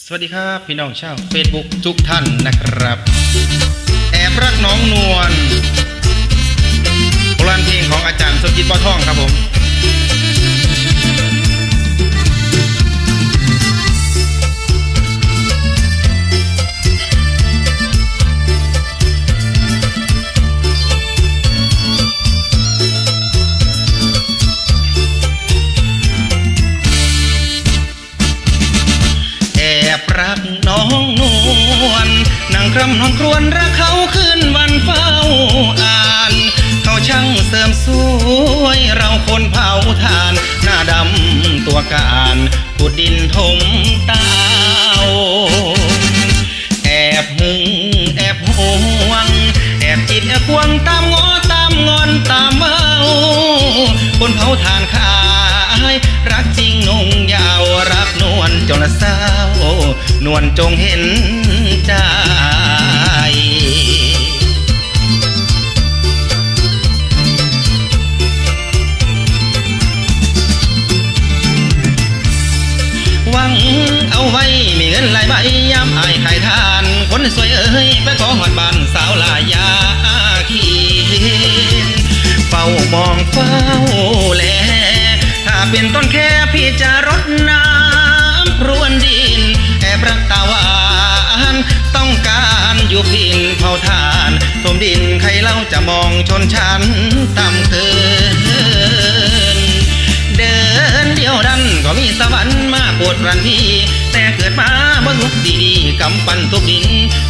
สวัสดีครับพี่น้องชาวเฟซบุ๊กทุกท่านนะครับ แอบรักน้องนวล บรักน้องนวลนางครำนอนครวญรักเขาขึ้นวันเฝ้าอ่าน เขาช่างเสริมสวย เราคนเผาทาน หน้าดำตัวการขุดดินถมเตาแอบหึงแอบห่วง แอบจิตแอบควงตามงอตามงอนตามเมาคนเผาทานขาย รักจริงนงย จนละเศร้านวลจงเห็นใจหวังเอาไว้มีเงินหลายใบยามอายขายทาน คนสวยเอ้ยไปขอหอดบ้านสาวลายาขีนเฝ้ามองเฝ้า ดินใครเล่าจะมองชนชั้นต่ำเกิน เดินเดียวดันก็มีสวรรค์มาปรดรันพี่ แต่เกิดมาบ่ทุกดีๆกำปั้นทุกดิน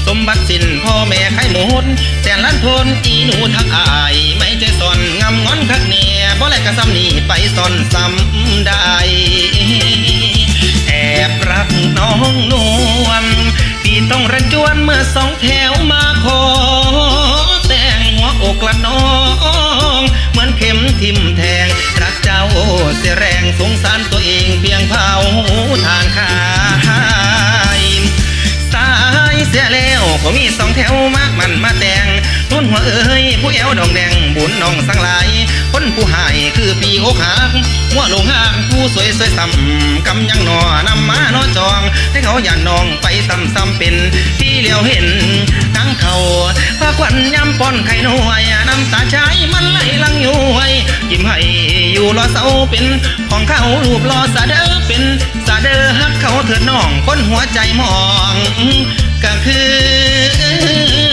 สมบัติสินพ่อแม่ไข่หมดแสนล้านทนอีหนูทักอาย ไม่ใจสอนงำงอนคักเนียบ่แลกกะซ้ำนี่ไปสอนซ้ำได้แอบรักน้องนวลพี่ต้องรันจวนเมื่อสองแถวมาขอ กละน้อง เหมือนเข็มทิ่มแทง รักเจ้าเสียแรงสงสารตัวเองเพียงเผาทานขายสายเสียแล้วก็มีสองแถวมากมันมาแต่งทุนหัวเอ้ยผู้แอวดองแดงบุญน้องสังหลายคนผู้หายคือปีโอกหักหัวลงหางผู้สวยสวยซ้ำกำยังหนอนำมานอจองให้เขาอย่าน้องไปซ้ำซ้ำเป็นที่เลียวเห็นทั้งเขา ควันย้ำป้อนไข่หน่วยน้ำตาชายมันไหลลังย้วยยิ้มให้อยู่รอเสาเป็นของเขารูปรอสะเดอเป็นสะเดอฮักเขาเถิดน้องคนหัวใจมองก็คือ